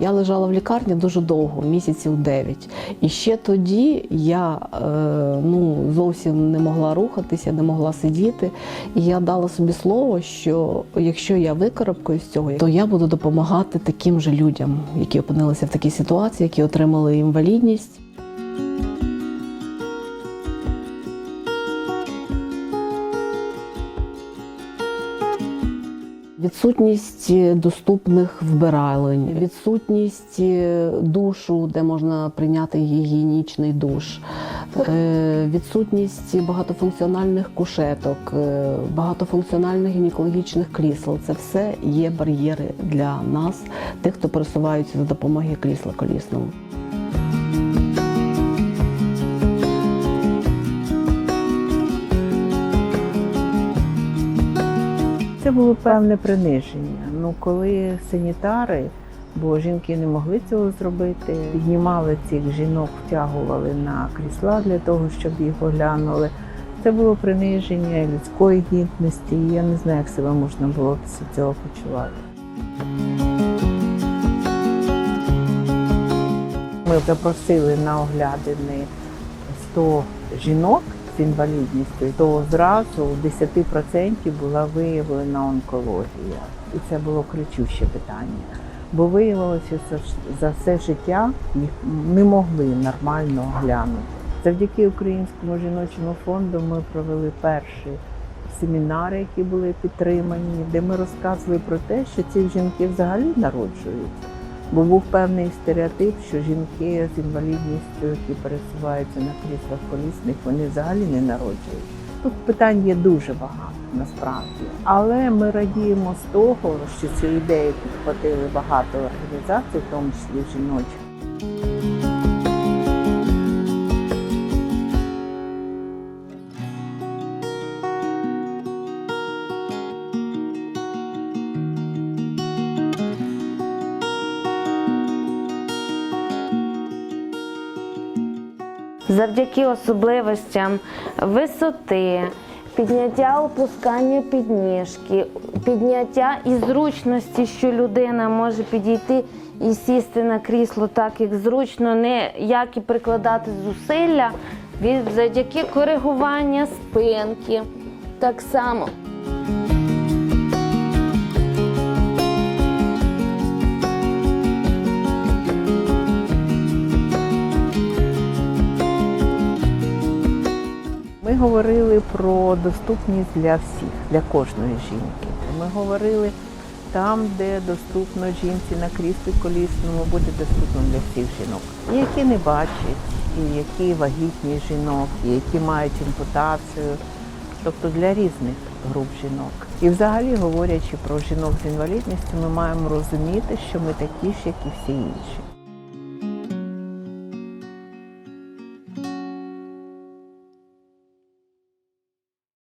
Я лежала в лікарні дуже довго, місяців 9. І ще тоді я е, ну, зовсім не могла рухатися, не могла сидіти. І я дала собі слово, що якщо я викарабкаю з цього, то я буду допомагати таким же людям, які опинилися в такій ситуації, які отримали інвалідність. Відсутність доступних вбиралень, відсутність душу, де можна прийняти гігієнічний душ, е, відсутність багатофункціональних кушеток, е, багатофункціональних гінекологічних крісел. Це все є бар'єри для нас, тих, хто пересуваються за допомогою крісла колісного. Це було певне приниження. Ну, коли санітари, бо жінки не могли цього зробити, піднімали цих жінок, втягували на крісла для того, щоб їх оглянули. Це було приниження людської гідності. Я не знаю, як себе можна було після цього почувати. Ми запросили на оглядини 100 жінок інвалідністю, то зразу у 10% була виявлена онкологія. І це було кричуще питання. Бо виявилося, що за все життя їх не могли нормально оглянути. Завдяки Українському жіночому фонду ми провели перші семінари, які були підтримані, де ми розказували про те, що ці жінки взагалі народжуються. Бо був певний стереотип, що жінки з інвалідністю, які пересуваються на кріслах колісних, вони взагалі не народжують. Тут питань є дуже багато насправді. Але ми радіємо з того, що цю ідею підхватили багато організацій, в тому числі жіночих. Завдяки особливостям висоти, підняття опускання підніжки, підняття і зручності, що людина може підійти і сісти на крісло так, як зручно, не як і прикладати зусилля, завдяки коригування спинки. Так само говорили про доступність для всіх, для кожної жінки. Ми говорили там, де доступно жінці на кріслі колісному, буде доступно для всіх жінок, які не бачать, і які вагітні жінок, і які мають імпутацію, тобто для різних груп жінок. І взагалі, говорячи про жінок з інвалідністю, ми маємо розуміти, що ми такі ж, як і всі інші.